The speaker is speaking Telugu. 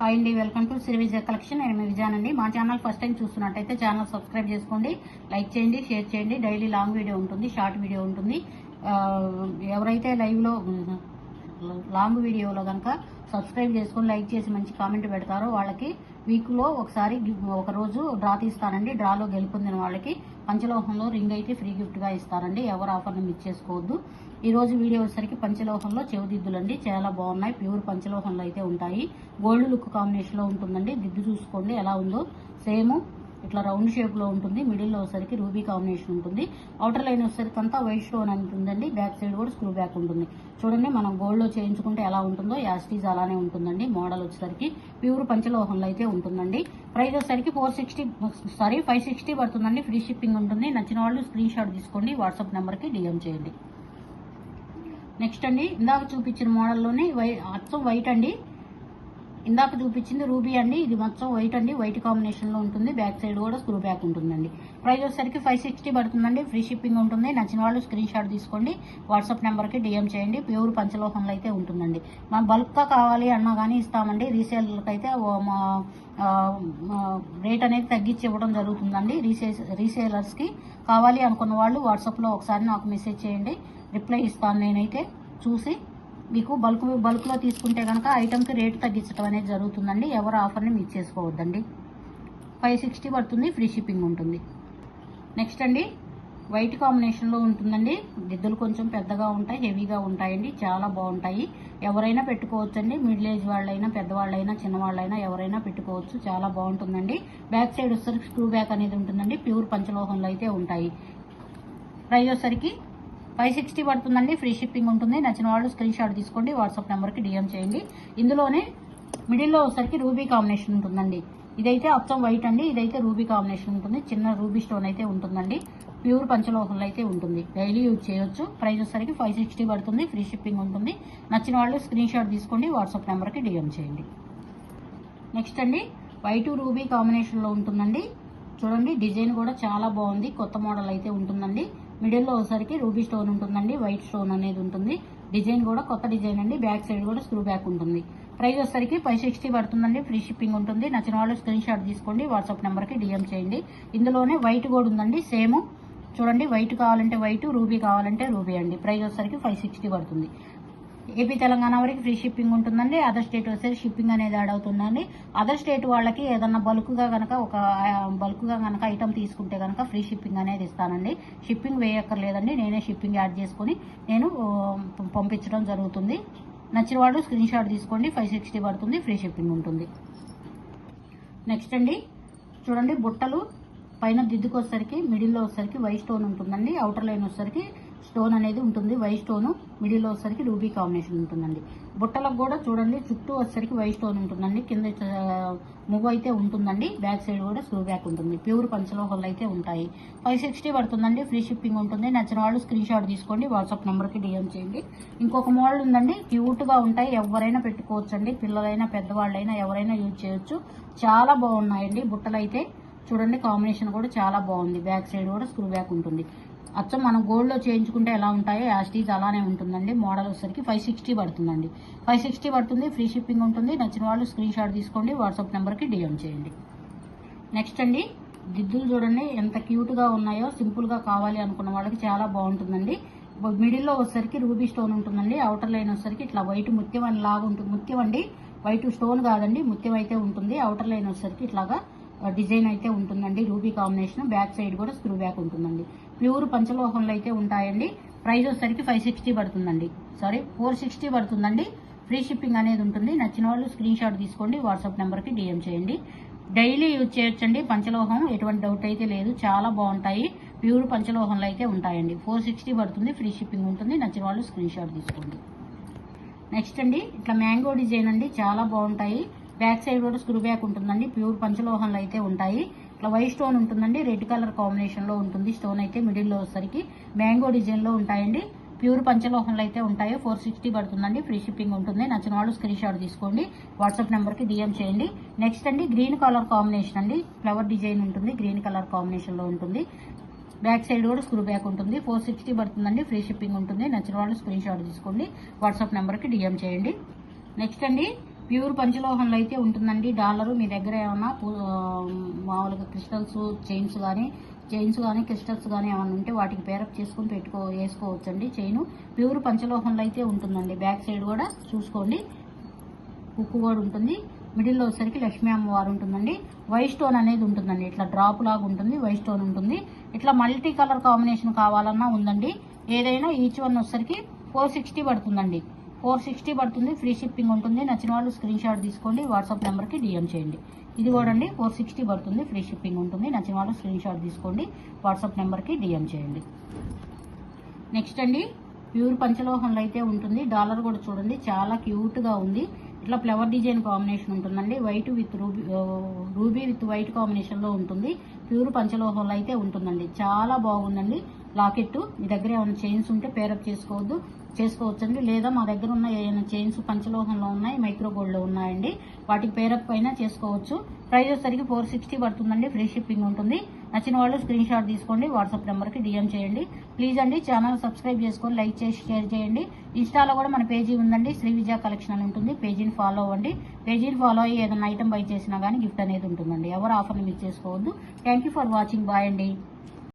హాయ్ అండి welcome to Shri Vijaya collection. నేను మీ విజయానండి. మా ఛానల్ ఫస్ట్ టైం చూస్తున్నట్టయితే ఛానల్ సబ్స్క్రైబ్ చేసుకోండి లైక్ చేయండి షేర్ చేయండి. డైలీ లాంగ్ వీడియో ఉంటుంది షార్ట్ వీడియో ఉంటుంది. ఎవరైతే లైవ్లో లాంగ్ వీడియోలో కనుక సబ్స్క్రైబ్ చేసుకొని లైక్ చేసి మంచి కామెంట్ పెడతారో వాళ్ళకి వీక్లో ఒకసారి ఒకరోజు ఒక రోజు డ్రా తీస్తానండి. డ్రాలో గెలుపొందిన వాళ్ళకి పంచలోహంలో రింగ్ అయితే ఫ్రీ గిఫ్ట్గా ఇస్తారండి. ఎవరు ఆఫర్ని మిస్ చేసుకోవద్దు. వీడియో వచ్చేసరికి పంచలోహంలో చెవిదిద్దులండి. చాలా బాగున్నాయి. ప్యూర్ పంచలోహంలో అయితే ఉంటాయి. గోల్డ్ లుక్ కాంబినేషన్లో ఉంటుందండి. దిద్దు చూసుకోండి. ఎలా ఉందో సేమ్ ఇట్లా రౌండ్ షేప్లో ఉంటుంది. మిడిల్లో వచ్చేసరికి రూబీ కాంబినేషన్ ఉంటుంది. అవుటర్ లైన్ వచ్చేసరికి అంతా వైట్ స్టోన్ అని ఉంటుందండి. బ్యాక్ సైడ్ కూడా స్క్రూ బ్యాక్ ఉంటుంది. చూడండి మనం గోల్డ్లో చేయించుకుంటే ఎలా ఉంటుందో యాస్టీజ్ అలానే ఉంటుందండి. మోడల్ వచ్చేసరికి ప్యూర్ పంచలోహంలో అయితే ఉంటుందండి. ప్రైస్ వచ్చేసరికి four sixty sorry five sixty పడుతుందండి. ఫ్రీ షిప్పింగ్ ఉంటుంది. నచ్చిన వాళ్ళు స్క్రీన్ షాట్ తీసుకోండి. వాట్సాప్ నెంబర్కి డిఎం చేయండి. నెక్స్ట్ అండి ఇందాక చూపించిన మోడల్లోనే వై అచ్చం వైట్ అండి. ఇందాక చూపించింది రూబీ అండి. ఇది మొత్తం వైట్ అండి. వైట్ కాంబినేషన్లో ఉంటుంది. బ్యాక్ సైడ్ కూడా స్క్రూ బ్యాక్ ఉంటుందండి. ప్రైస్ వచ్చేసరికి ఫైవ్ సిక్స్టీ పడుతుందండి. ఫ్రీ షిప్పింగ్ ఉంటుంది. నచ్చిన వాళ్ళు స్క్రీన్ షాట్ తీసుకోండి. వాట్సాప్ నెంబర్కి డిఎం చేయండి. ప్యూర్ పంచలోహంలో అయితే ఉంటుందండి. మనం బల్క్గా కావాలి అన్నా కానీ ఇస్తామండి. రీసేలర్కి అయితే మా రేట్ అనేది తగ్గించి ఇవ్వడం జరుగుతుందండి. రీసే రీసేలర్స్కి కావాలి అనుకున్న వాళ్ళు వాట్సాప్లో ఒకసారి నాకు మెసేజ్ చేయండి. రిప్లై ఇస్తాను నేనైతే. చూసి మీకు బల్క్ బల్క్లో తీసుకుంటే కనుక ఐటమ్కి రేటు తగ్గించడం అనేది జరుగుతుందండి. ఎవరు ఆఫర్ని మిస్ చేసుకోవద్దండి. ఫైవ్ సిక్స్టీ పడుతుంది ఫ్రీ షిప్పింగ్ ఉంటుంది. నెక్స్ట్ అండి వైట్ కాంబినేషన్లో ఉంటుందండి. దిద్దులు కొంచెం పెద్దగా ఉంటాయి హెవీగా ఉంటాయండి. చాలా బాగుంటాయి. ఎవరైనా పెట్టుకోవచ్చండి. మిడిల్ ఏజ్ వాళ్ళైనా పెద్దవాళ్ళైనా చిన్నవాళ్ళైనా ఎవరైనా పెట్టుకోవచ్చు. చాలా బాగుంటుందండి. బ్యాక్ సైడ్ వచ్చేసరికి స్క్రూ బ్యాక్ అనేది ఉంటుందండి. ప్యూర్ పంచలోహంలో అయితే ఉంటాయి. ప్రైస్ వచ్చేసరికి ఫైవ్ సిక్స్టీ పడుతుందండి. ఫ్రీ షిప్పింగ్ ఉంటుంది. నచ్చిన వాళ్ళు స్క్రీన్ షాట్ తీసుకోండి. వాట్సాప్ నెంబర్కి డిఎం చేయండి. ఇందులోనే మిడిల్లో వచ్చేసరికి రూబీ కాంబినేషన్ ఉంటుందండి. ఇదైతే అచ్చం వైట్ అండి. ఇదైతే రూబీ కాంబినేషన్ ఉంటుంది. చిన్న రూబీ స్టోన్ అయితే ఉంటుందండి. ప్యూర్ పంచలోహంలో అయితే ఉంటుంది. డైలీ యూజ్ చేయొచ్చు. ప్రైస్ వచ్చేసరికి ఫైవ్ సిక్స్టీ పడుతుంది. ఫ్రీ షిప్పింగ్ ఉంటుంది. నచ్చిన వాళ్ళు స్క్రీన్ షాట్ తీసుకోండి. వాట్సాప్ నెంబర్కి డిఎం చేయండి. నెక్స్ట్ అండి. వైట్ రూబీ కాంబినేషన్లో ఉంటుందండి. చూడండి డిజైన్ కూడా చాలా బాగుంది. కొత్త మోడల్ అయితే ఉంటుందండి. మిడిల్లో వచ్చేసరికి రూబీ స్టోన్ ఉంటుందండి వైట్ స్టోన్ అనేది ఉంటుంది. డిజైన్ కూడా కొత్త డిజైన్ అండి బ్యాక్ సైడ్ కూడా స్క్రూ బ్యాక్ ఉంటుంది. ప్రైస్ వచ్చేసరికి ఫైవ్ సిక్స్టీ పడుతుందండి ఫ్రీ షిప్పింగ్ ఉంటుంది. నచ్చిన వాళ్ళు స్క్రీన్ షాట్ తీసుకోండి వాట్సాప్ నెంబర్కి డిఎం చేయండి. ఇందులోనే వైట్ కూడా ఉందండి సేమ్. చూడండి వైట్ కావాలంటే వైట్ రూబీ కావాలంటే రూబీ అండి. ప్రైస్ వచ్చేసరికి ఫైవ్ సిక్స్టీ పడుతుంది. ఏపీ తెలంగాణ వరకు ఫ్రీ షిప్పింగ్ ఉంటుందండి. అదర్ స్టేట్ వచ్చేసి షిప్పింగ్ అనేది యాడ్ అవుతుందండి. అదర్ స్టేట్ వాళ్ళకి ఏదన్నా బల్క్గా కనుక ఒక బల్క్గా కనుక ఐటమ్ తీసుకుంటే కనుక ఫ్రీ షిప్పింగ్ అనేది ఇస్తానండి. షిప్పింగ్ వేయక్కర్లేదండి. నేనే షిప్పింగ్ యాడ్ చేసుకొని నేను పంపించడం జరుగుతుంది. నచ్చిన వాళ్ళు స్క్రీన్ షాట్ తీసుకోండి. ఫైవ్ సిక్స్టీ పడుతుంది. ఫ్రీ షిప్పింగ్ ఉంటుంది. నెక్స్ట్ అండి. చూడండి బుట్టలు. పైన దిద్దుకు వచ్చేసరికి మిడిల్లో వచ్చేసరికి వై స్టోన్ ఉంటుందండి. అవుటర్ లైన్ వచ్చేసరికి స్టోన్ అనేది ఉంటుంది. వై స్టోను మిడిల్లో వచ్చేసరికి రూబీ కాంబినేషన్ ఉంటుందండి. బుట్టలకు కూడా చూడండి చుట్టూ వచ్చేసరికి వైట్ స్టోన్ ఉంటుందండి. కింద మువ్వు అయితే ఉంటుందండి. బ్యాక్ సైడ్ కూడా స్క్రూ బ్యాక్ ఉంటుంది. ప్యూర్ పంచలోహంలో అయితే ఉంటాయి. ఫైవ్ సిక్స్టీ పడుతుందండి. ఫ్రీ షిప్పింగ్ ఉంటుంది. నచ్చిన వాళ్ళు స్క్రీన్ షాట్ తీసుకోండి. వాట్సాప్ నెంబర్కి డిఎం చేయండి. ఇంకొక మోడల్ ఉందండి. క్యూట్గా ఉంటాయి. ఎవరైనా పెట్టుకోవచ్చండి. పిల్లలైనా పెద్దవాళ్ళైనా ఎవరైనా యూజ్ చేయొచ్చు. చాలా బాగున్నాయండి బుట్టలు అయితే చూడండి కాంబినేషన్ కూడా చాలా బాగుంది. బ్యాక్ సైడ్ కూడా స్క్రూ బ్యాక్ ఉంటుంది. అచ్చం మనం గోల్డ్లో చేయించుకుంటే ఎలా ఉంటాయో యాస్టీజ్ అలానే ఉంటుందండి. మోడల్ వచ్చేసరికి ఫైవ్ సిక్స్టీ పడుతుందండి. ఫైవ్ సిక్స్టీ పడుతుంది ఫ్రీ షిప్పింగ్ ఉంటుంది. నచ్చిన వాళ్ళు స్క్రీన్ షాట్ తీసుకోండి వాట్సాప్ నెంబర్కి డిఎం చేయండి. నెక్స్ట్ అండి దిద్దులు చూడండి ఎంత క్యూట్గా ఉన్నాయో సింపుల్గా కావాలి అనుకున్న వాళ్ళకి చాలా బాగుంటుందండి. మిడిల్లో వచ్చేసరికి రూబీ స్టోన్ ఉంటుందండి. అవుటర్ లైన్ వచ్చేసరికి ఇట్లా వైట్ ముత్యం అని లాగా ఉంటుంది. ముత్యం అండి వైట్ స్టోన్ కాదండి ముత్యం అయితే ఉంటుంది. అవుటర్ లైన్ వచ్చేసరికి ఇట్లాగా డిజైన్ అయితే ఉంటుందండి. రూబీ కాంబినేషన్ బ్యాక్ సైడ్ కూడా స్క్రూ బ్యాక్ ఉంటుందండి. ప్యూర్ పంచలోహంలో అయితే ఉంటాయండి. ప్రైస్ వచ్చేసరికి ఫైవ్ సిక్స్టీ పడుతుందండి. సారీ ఫోర్ సిక్స్టీ పడుతుందండి. ఫ్రీ షిప్పింగ్ అనేది ఉంటుంది. నచ్చిన వాళ్ళు స్క్రీన్ షాట్ తీసుకోండి వాట్సాప్ నెంబర్కి డిఎం చేయండి. డైలీ యూజ్ చేయొచ్చండి పంచలోహం ఎటువంటి డౌట్ అయితే లేదు. చాలా బాగుంటాయి. ప్యూర్ పంచలోహంలో అయితే ఉంటాయండి. ఫోర్ సిక్స్టీ పడుతుంది ఫ్రీ షిప్పింగ్ ఉంటుంది. నచ్చిన వాళ్ళు స్క్రీన్ షాట్ తీసుకోండి. నెక్స్ట్ అండి ఇట్లా మ్యాంగో డిజైన్ అండి. చాలా బాగుంటాయి. బ్యాక్ సైడ్ కూడా స్క్రూ బ్యాక్ ఉంటుందండి. ప్యూర్ పంచలోహంలో అయితే ఉంటాయి. ఇట్లా వైట్ స్టోన్ ఉంటుందండి రెడ్ కలర్ కాంబినేషన్లో ఉంటుంది. స్టోన్ అయితే మిడిల్లో వచ్చేసరికి మ్యాంగో డిజైన్లో ఉంటాయండి. ప్యూర్ పంచలోహంలో అయితే ఉంటాయో ఫోర్ సిక్స్టీ పడుతుందండి. ఫ్రీ షిప్పింగ్ ఉంటుంది. నచ్చిన వాళ్ళు స్క్రీన్ షాట్ తీసుకోండి. వాట్సాప్ నెంబర్కి డిఎం చేయండి. నెక్స్ట్ అండి గ్రీన్ కలర్ కాంబినేషన్ అండి. ఫ్లవర్ డిజైన్ ఉంటుంది గ్రీన్ కలర్ కాంబినేషన్లో ఉంటుంది. బ్యాక్ సైడ్ కూడా స్క్రూ బ్యాక్ ఉంటుంది. ఫోర్ సిక్స్టీ పడుతుందండి. ఫ్రీ షిప్పింగ్ ఉంటుంది. నచ్చిన వాళ్ళు స్క్రీన్ షాట్ తీసుకోండి. వాట్సాప్ నెంబర్కి డిఎం చేయండి. నెక్స్ట్ అండి ప్యూర్ పంచలోహంలో అయితే ఉంటుందండి. డాలరు మీ దగ్గర ఏమన్నా పూ- మామూలుగా క్రిస్టల్స్ చైన్స్ కానీ చైన్స్ కానీ క్రిస్టల్స్ కానీ ఏమైనా ఉంటే వాటికి పేరప్ చేసుకుని పెట్టుకో వేసుకోవచ్చండి చైన్. ప్యూర్ పంచలోహంలో అయితే ఉంటుందండి. బ్యాక్ సైడ్ కూడా చూసుకోండి. ఉక్కు కూడా ఉంటుంది. మిడిల్లో వచ్చేసరికి లక్ష్మీ అమ్మవారు ఉంటుందండి. వైట్ స్టోన్ అనేది ఉంటుందండి. ఇట్లా డ్రాప్ లాగా ఉంటుంది. వైట్ స్టోన్ ఉంటుంది. ఇట్లా మల్టీ కలర్ కాంబినేషన్ కావాలన్నా ఉందండి. ఏదైనా ఈచ్ వన్ వచ్చేసరికి ఫోర్ సిక్స్టీ పడుతుందండి. ఫోర్ సిక్స్టీ పడుతుంది ఫ్రీ షిప్పింగ్ ఉంటుంది. నచ్చిన వాళ్ళు స్క్రీన్ షాట్ తీసుకోండి వాట్సాప్ నెంబర్కి డిఎం చేయండి. ఇది కూడా అండి ఫోర్ సిక్స్టీ పడుతుంది ఫ్రీ షిప్పింగ్ ఉంటుంది. నచ్చిన వాళ్ళు స్క్రీన్ షాట్ తీసుకోండి వాట్సాప్ నెంబర్కి డిఎం చేయండి. నెక్స్ట్ అండి ప్యూర్ పంచలోహంలో అయితే ఉంటుంది. డాలర్ కూడా చూడండి చాలా క్యూట్గా ఉంది. ఇట్లా ఫ్లవర్ డిజైన్ కాంబినేషన్ ఉంటుందండి. White with ruby ruby with white కాంబినేషన్లో ఉంటుంది. ప్యూర్ పంచలోహంలో అయితే ఉంటుందండి. చాలా బాగుందండి. లాకెట్ మీ దగ్గర ఏమైనా చైన్స్ ఉంటే పేరప్ చేసుకోవద్దు. చేసుకోవచ్చండి. లేదా మా దగ్గర ఉన్న ఏమైనా చైన్స్ పంచలోహంలో ఉన్నాయి మైక్రో గోల్డ్లో ఉన్నాయండి. వాటికి పేరప్ అయినా చేసుకోవచ్చు. ప్రైస్ వచ్చేసరికి ఫోర్ సిక్స్టీ పడుతుందండి. ఫ్రీ షిప్పింగ్ ఉంటుంది. నచ్చిన వాళ్ళు స్క్రీన్ షాట్ తీసుకోండి. వాట్సాప్ నెంబర్కి డిఎం చేయండి. ప్లీజ్ అండి ఛానల్ సబ్స్క్రైబ్ చేసుకొని లైక్ చేసి షేర్ చేయండి. ఇన్స్టాలో కూడా మన పేజీ ఉందండి. శ్రీ విజయ కలెక్షన్ అని ఉంటుంది. పేజీని ఫాలో అవ్వండి. పేజీని ఫాలో అయ్యి ఏదైనా ఐటమ్ బై చేసినా కానీ గిఫ్ట్ అనేది ఉంటుందండి. ఎవరు ఆఫర్ని మిస్ చేసుకోవద్దు. Thank you for watching bye అండి.